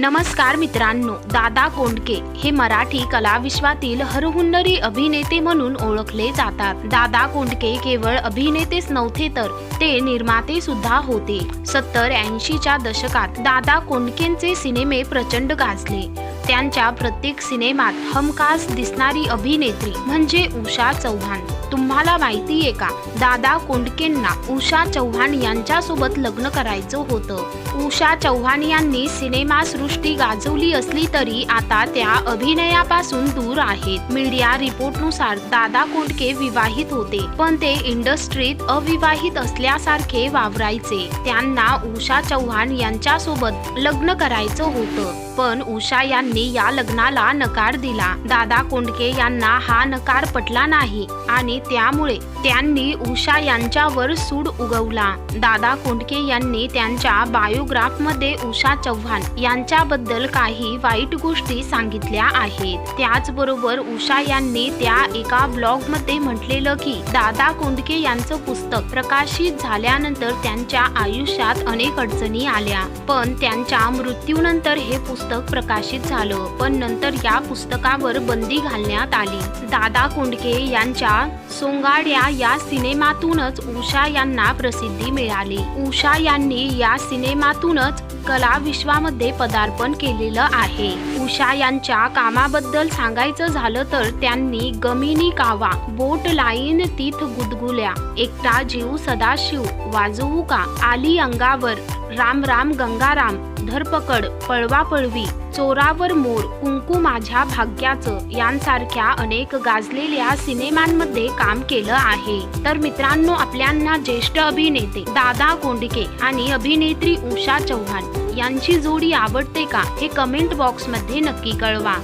नमस्कार मित्रांनो दादा कोंडके हे मराठी कलाविश्वातील हरहुन्नरी अभिनेते म्हणून ओळखले जातात. दादा कोंडके केवळ अभिनेतेच नव्हते तर ते निर्माते सुद्धा होते. सत्तर ऐंशीच्या दशकात दादा कोंडकेंचे सिनेमे प्रचंड गाजले. त्यांच्या प्रत्येक सिनेमात हमखास दिसणारी अभिनेत्री म्हणजे उषा चव्हाण. तुम्हाला माहिती आहे का? दादा कोंडकेंना उषा चव्हाण यांच्यासोबत लग्न करायचं होतं. उषा चव्हाण यांनी सिनेमा सृष्टी गाजवली असली तरी आता त्या अभिनयापासून दूर आहेत. मीडिया रिपोर्टनुसार दादा कोंडके विवाहित होते पण ते इंडस्ट्रीत अविवाहित असल्यासारखे वावरायचे. त्यांना उषा चव्हाण यांच्यासोबत लग्न करायचं होतं पण उषा यांनी या लग्नाला नकार दिला. दादा कोंडके यांना हा नकार पटला नाही आणि त्यामुळे त्यांनी उषा यांच्यावर सूड उगवला. दादा कोंडके यांनी त्यांच्या बायोग्राफमध्ये उषा चव्हाण यांच्याबद्दल काही वाईट गोष्टी सांगितल्या आहेत. त्याचबरोबर उषा यांनी त्या एका ब्लॉगमध्ये म्हटलेलं की दादा कोंडके यांचं पुस्तक प्रकाशित झाल्यानंतर त्यांच्या आयुष्यात अनेक अडचणी आल्या. पण त्यांच्या मृत्यूनंतर हे पुस्तक प्रकाशित झालं. पण नंतर या पुस्तकावर बंदी घालण्यात आली. दादा कोंडके यांच्या सोंगाड्या या सिनेमातूनच उषा यांना प्रसिद्धी मिळाली. उषा यांनी या सिनेमातूनच कला विश्वामध्ये पदार्पण केलेलं आहे. उषा यांच्या कामाबद्दल सांगायचं झालं तर त्यांनी गमिनी कावा बोट लाईन तीथ गुदगुल्या एकटा जीव सदाशिव वाजवू का? आली अंगावर राम राम गंगाराम धरपकड पळवापळवी चोरावर मोर कुंकू माझ्या भाग्याचं यांसारख्या अनेक गाजलेल्या सिनेमांमध्ये काम केलं आहे. तर मित्रांनो आपल्यांना ज्येष्ठ अभिनेते दादा कोंडके आणि अभिनेत्री उषा चव्हाण यांची जोडी आवडते का हे कमेंट बॉक्समध्ये नक्की कळवा.